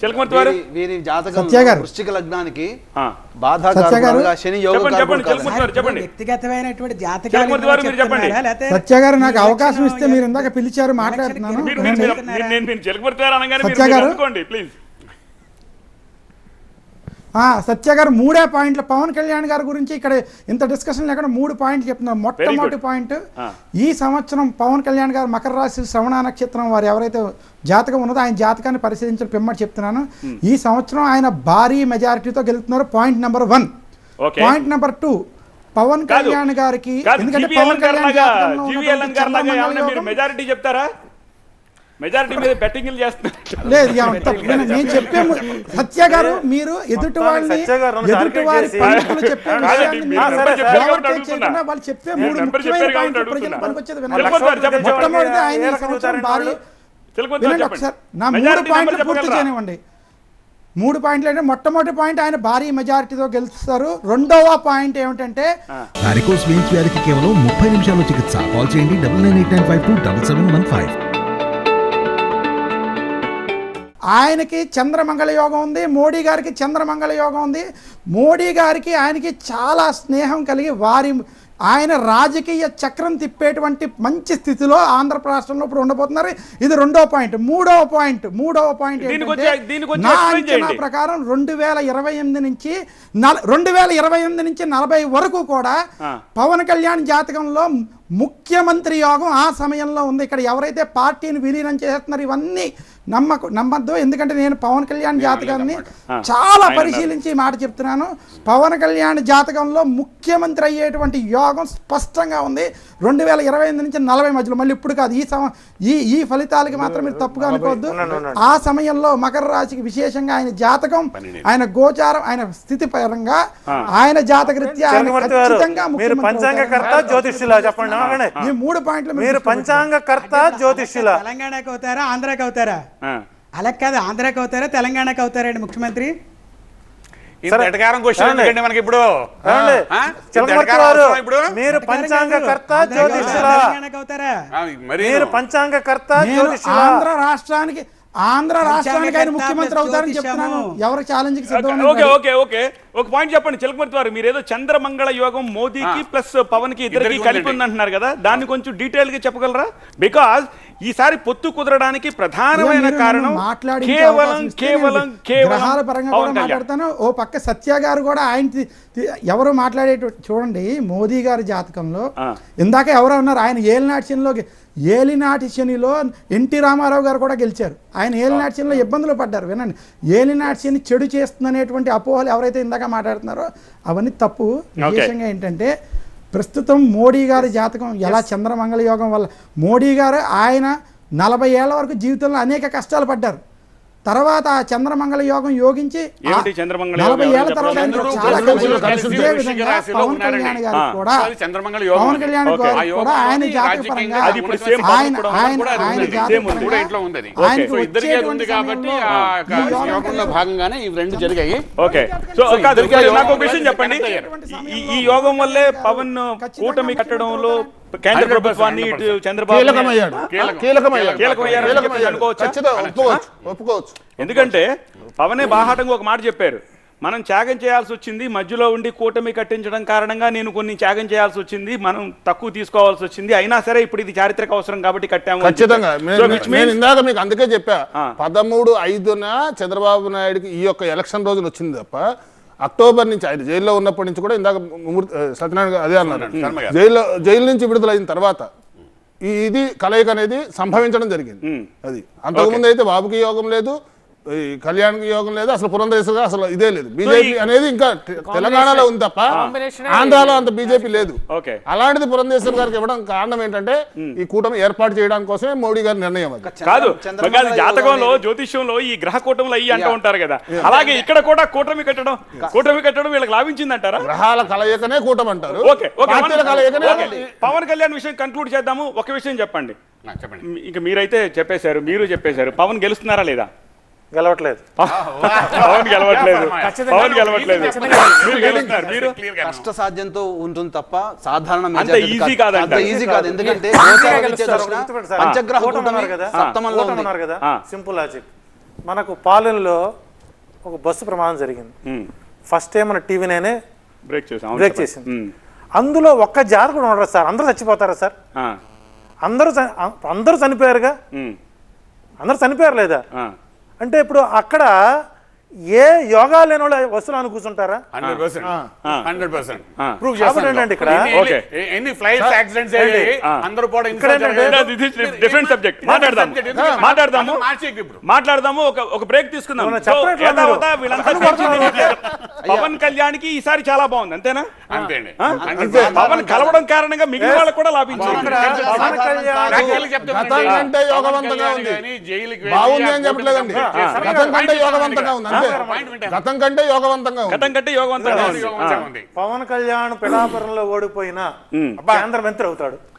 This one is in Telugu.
చిలకమర్తి వారు వీరి- వీరి జాతకం సత్య గారు. వృశ్చిక లగ్నానికి శని యోగ చెప్పండి చెప్పండి చిలకమర్తి వారు చెప్పండి. వ్యక్తిగతమైనటువంటి చలమూర్తి వారు మీరు చెప్పండి. సత్య గారు నాకు అవకాశం ఇస్తే మీరు ఇందాక పిలిచారు మాట్లాడుతున్నాను. నేను చిలకమర్తి వారు అనగానే మీరు? అనుకోండి ప్లీజ్. సత్య గారు మూడే పాయింట్లు. పవన్ కళ్యాణ్ గారి గురించి ఇక్కడ ఇంత డిస్కషన్ లేకుండా మూడు పాయింట్లు చెప్తున్నారు. మొట్టమొదటి. పాయింట్. ఈ సంవత్సరం పవన్ కళ్యాణ్ గారు మకర రాశి శ్రవణ నక్షత్రం వారు ఎవరైతే జాతకం ఉన్నదో ఆయన జాతకాన్ని పరిశీలించిన పిమ్మటి చెప్తున్నాను. ఈ సంవత్సరం ఆయన భారీ మెజారిటీతో గెలుతున్నారు point number one. Point number two Pawan. Kalyan గారికి ఎందుకంటే పవన్ కళ్యాణ్ గారిలాగా జాతకంలో జీవీఎల్ఎన్ మెజారిటీ మీద బెట్టింగ్లు చేస్తున్నారు. లేదు ఇక తప్పు. నేను- చెప్పే సత్య గారు మీరు ఎదుటి వాళ్ళని ఎదుటి వారి పండితులు చెప్పే విషయాన్ని వాళ్ళు చెప్పే మూడు ముఖ్యమైన పాయింట్లు పనికొచ్చేది వినాలి. మొట్టమొదటి ఆయన సంవత్సరం భారీ వినండి ఒకసారి. నా మూడు పాయింట్లు పూర్తి చేయనివ్వండి. మూడు పాయింట్లు అంటే మొట్టమొదటి పాయింట్ ఆయన భారీ మెజారిటీతో గెలుస్తారు. రెండవ పాయింట్ ఏమిటంటే వ్యాధికి కేవలం ముప్పై నిమిషాల్లో చికిత్స. కాల్ చేయండి double nine eight nine five two double seven one five. ఆయనకి చంద్రమంగళ యోగం ఉంది మోడీ గారికి చంద్రమంగళ యోగం ఉంది. మోడీ గారికి ఆయనకి చాలా స్నేహం కలిగి వారి ఆయన రాజకీయ చక్రం తిప్పేటువంటి మంచి స్థితిలో ఆంధ్ర రాష్ట్రంలో ఇప్పుడు ఉండబోతున్నారు. ఇది రెండో పాయింట్. మూడవ పాయింట్. మూడవ పాయింట్ నా అంచనా. ప్రకారం రెండు వేల ఇరవై ఎనిమిది నుంచి రెండు వేల ఇరవై ఎనిమిది నుంచి నలభై వరకు కూడా. పవన్ కళ్యాణ్ జాతకంలో ముఖ్యమంత్రి యోగం ఆ సమయంలో ఉంది. ఇక్కడ ఎవరైతే పార్టీని విలీనం చేస్తున్నారు ఇవన్నీ నమ్మకు నమ్మద్దు ఎందుకంటే నేను పవన్ కళ్యాణ్ జాతకాన్ని. చాలా ఆయన పరిశీలించి మాట చెప్తున్నాను పవన్ కళ్యాణ్ జాతకంలో ముఖ్యమంత్రి అయ్యేటువంటి యోగం స్పష్టంగా ఉంది రెండు వేల ఇరవై ఎనిమిది నుంచి నలభై మధ్యలో మళ్ళీ ఇప్పుడు కాదు ఈ సమ ఈ ఈ ఫలితాలకి మాత్రం మీరు తప్పుగా అనుకోవద్దు. ఆ సమయంలో మకర రాశికి విశేషంగా ఆయన జాతకం ఆయన గోచారం ఆయన స్థితి పరంగా ఆయన జాతకరీత్యా ఆయన చంద్రమూర్తి గారు ఖచ్చితంగా మీరు ముఖ్యమంత్రి పంచాంగకర్త అవుతారు. జ్యోతిష్యులా చెప్పండి. ఈ మూడు పాయింట్లు మీరు పంచాంగకర్త జ్యోతిష్యులా తెలంగాణకు అవుతారా ఆంధ్రాకి అవుతారా. అలా కాదు ఆంధ్రాకి అవుతారా తెలంగాణకు అవుతారండి ముఖ్యమంత్రి? మీరు పంచాంగకర్త? జ్యోతిష్యులా మరి పంచాంగకర్త జ్యోతిష్యులా ఆంధ్ర రాష్ట్రానికి ఆంధ్ర రాష్ట్రానికి ఆయన ముఖ్యమంత్రి అవుతారని చెప్తున్నాను. ఎవరు ఛాలెంజ్కి సిద్ధం ఓకే ఓకే ఓకే. ఒక పాయింట్ చెప్పండి చిలకమర్తి వారు. మీరు ఏదో చంద్రమంగళ యోగం మోదీకి ప్లస్ పవన్కి ఇద్దరికి కలిపి ఉందండి. ఉంది అంటున్నారు కదా. దాన్ని కొంచెం డీటెయిల్గా చెప్పగలరా? బికాజ్ ఈసారి పొత్తు కుదరడానికి ప్రధానమైన కారణం కేవలం కేవలం కేవలం గ్రహాల పరంగా కూడా మాట్లాడతాను. ఓ పక్క సత్య గారు కూడా ఆయన ఎవరు మాట్లాడేట చూడండి మోదీ గారి జాతకంలో. ఇందాక ఎవరో ఉన్నారు. ఆయన ఏలినాటి శనిలో గె- ఏలినాటి శనిలో ఎన్టీ రామారావు గారు కూడా గెలిచారు. ఆయన ఏలినాటి శనిలో ఇబ్బందులు పడ్డారు. వినండి. ఏలినాటి శని చెడు చేస్తుందనేటువంటి అపోహలు ఎవరైతే ఇందాక మాట్లాడుతున్నారో అవన్నీ తప్పు. విశేషంగా ఏంటంటే ప్రస్తుతం మోడీ గారి జాతకం ఎలా చంద్రమంగళ యోగం వల్ల మోడీ గారు ఆయన నలభై ఏళ్ళ వరకు జీవితంలో అనేక కష్టాలు పడ్డారు. తర్వాత ఆ చంద్రమంగళ యోగం యోగించి? నలభై ఏళ్ళ తర్వాత పవన్. కళ్యాణ్ గారికి ఆ. కూడా అది చంద్రమంగళ యోగం పవన్. కళ్యాణ్ యోగం కూడా ఆయన రాజకీయంగా పరంగా ఆయన కూడా ఆయన ఆయన. ఆయనకు వచ్చేటువంటి యోగంలో భాగంగానే ఇవి రెండు జరిగాయి ఓకే సో నాకు విషయం చెప్పండి ఈ యోగం వల్లే పవన్ కూటమి కట్టడంలో కేంద్ర ప్రభుత్వాన్ని చంద్రబాబు ఎందుకంటే పవనే బాహాటంగా ఒక మాట చెప్పారు. మనం త్యాగం చేయాల్సి వచ్చింది మధ్యలో ఉండి కూటమి కట్టించడం కారణంగా నేను కొన్ని త్యాగం చేయాల్సి వచ్చింది మనం తక్కువ తీసుకోవాల్సి వచ్చింది. అయినా సరే ఇప్పుడు ఇది చారిత్రక అవసరం కాబట్టి కట్టాము ఖచ్చితంగా. నేను- ఇందాక మీకు అందుకే చెప్పా. పదమూడు ఐదున చంద్రబాబు నాయుడుకి ఈ యొక్క ఎలక్షన్ రోజున వచ్చింది తప్ప అక్టోబర్ నుంచి ఆయన జైల్లో ఉన్నప్పటి నుంచి కూడా ఇందాక సత్యనారాయణ గారు అదే అన్నారు. జైల్లో జైలు నుంచి విడుదలైన తర్వాత ఈ ఇది కలయిక అనేది సంభవించడం జరిగింది. అది అంతకుముందు అయితే బాబుకి యోగం లేదు ఈ కళ్యాణ్కి యోగం లేదు అసలు పురంధేశ్వర అసలు ఇదే లేదు. బీజేపీ అనేది ఇంకా తెలంగాణలో ఉంది తప్ప ఆంధ్రాలో అంత బీజేపీ లేదు. ఓకే. అలాంటిది పురంధేశ్వర్ గారికి ఇవ్వడం కారణం ఏంటంటే ఈ కూటమి ఏర్పాటు చేయడానికి కోసమే మోడీ గారి నిర్ణయం అది. కాదు జాతకంలో జ్యోతిష్యంలో ఈ గ్రహ కూటములు అయ్యి అంటూ ఉంటారు కదా. అలాగే ఇక్కడ కూడా కూటమి కట్టడం కూటమి కట్టడం వీళ్ళకి లాభించింది అంటారా గ్రహాల కలయికనే కూటమి అంటారు. పవన్ కళ్యాణ్ విషయం కంక్లూడ్ చేద్దాము. ఒక విషయం చెప్పండి. ఇక మీరైతే చెప్పేశారు మీరు చెప్పేశారు. పవన్ గెలుస్తున్నారా లేదా? గెలవట్లేదు. పవన్ గెలవట్లేదు. పవన్ గెలవట్లేదు. మీరు కష్ట సాధ్యంతో ఉంటుంది తప్ప సాధారణ అంత easy కాదు. అంత ఈజీ కాదు. ఎందుకంటే. పంచగ్రహ సప్తమంలో ఉన్నారు కదా. సింపుల్ లాజిక్ మనకు పాలెంలో ఒక బస్సు ప్రమాదం జరిగింది. ఫస్ట్ టైం మన టీవీ నేనే బ్రేక్ చేసాం బ్రేక్. చేసింది. అందులో ఒక్క జాతర కూడా ఉండరు సార్. అందరూ చచ్చిపోతారా సార్. అందరూ అందరూ చనిపోయారుగా. అందరూ చనిపోయారు లేదా. అంటే ఇప్పుడు అక్కడ ఏ యోగా లేని వాళ్ళు వస్తువులు అని కూర్చుంటారా? Hundred percent. Hundred percent. ఆ. ప్రూవ్ కాబట్టి ఏంటంటే ఇక్కడ- ఓకే. ఎన్ని ఫ్లైట్స్ యాక్సిడెంట్స్. అందరూ కూడా ఇక్కడ డిఫరెంట్ సబ్జెక్ట్ మాట్లాడదాము. మాట్లాడదాము. మాట్లాడదాము. ఒక ఒక బ్రేక్ తీసుకుందాం. పవన్ కళ్యాణ్కి ఈసారి చాలా బాగుంది. అంతేనా? అంతే. పవన్ కలవడం కారణంగా మిగిలిన వాళ్ళకి కూడా లాభించింది. గాని జైలుకి బాగుంది అని చెప్పట్లేదండి. యోగవంతంగా ఉంది గతం కంటే యోగవంతంగా ఉంది. గతం కంటే యోగవంతంగా ఉంది. పవన్ కళ్యాణ్ పిఠాపురంలో ఓడిపోయిన. కేంద్ర మంత్రి అవుతాడు.